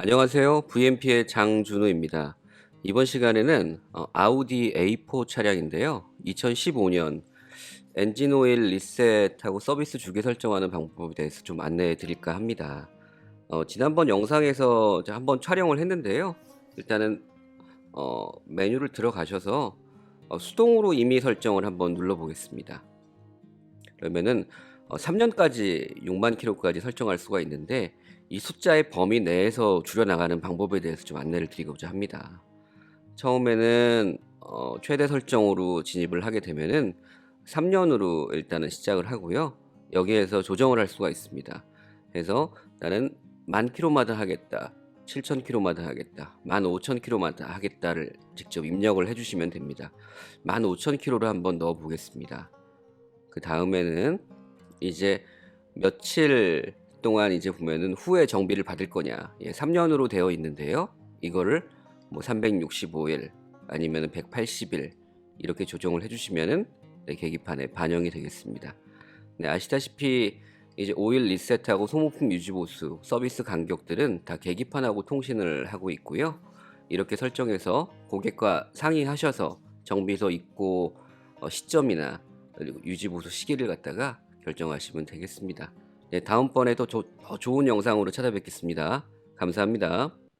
안녕하세요. VMP의 장준우입니다. 이번 시간에는 어, 아우디 A4 차량인데요. 2015년 엔진 오일 리셋하고 서비스 주기 설정하는 방법에 대해서 좀 안내해 드릴까 합니다. 어, 지난번 영상에서 한번 촬영을 했는데요. 일단은 어, 메뉴를 들어가셔서 어, 수동으로 임의 설정을 한번 눌러 보겠습니다. 그러면은 어, 3년까지 6만 킬로까지 설정할 수가 있는데 이 숫자의 범위 내에서 줄여나가는 방법에 대해서 좀 안내를 드리고자 합니다. 처음에는 어, 최대 설정으로 진입을 하게 되면은 3년으로 일단은 시작을 하고요. 여기에서 조정을 할 수가 있습니다. 그래서 나는 만 킬로마다 하겠다. 7천 킬로마다 하겠다. 만 5천 킬로마다 하겠다를 직접 입력을 해주시면 됩니다. 만 5천 킬로를 한번 넣어 보겠습니다. 그 다음에는 이제 며칠 동안 이제 보면은 후에 정비를 받을 거냐. 예, 3년으로 되어 있는데요. 이거를 뭐 365일 아니면 180일 이렇게 조정을 해주시면은 네, 계기판에 반영이 되겠습니다. 네, 아시다시피 이제 오일 리셋하고 소모품 유지 보수 서비스 간격들은 다 계기판하고 통신을 하고 있고요. 이렇게 설정해서 고객과 상의하셔서 정비소 입고 어, 시점이나 그리고 유지 보수 시기를 갖다가 결정하시면 되겠습니다. 네, 다음번에 더, 조- 더 좋은 영상으로 찾아뵙겠습니다. 감사합니다.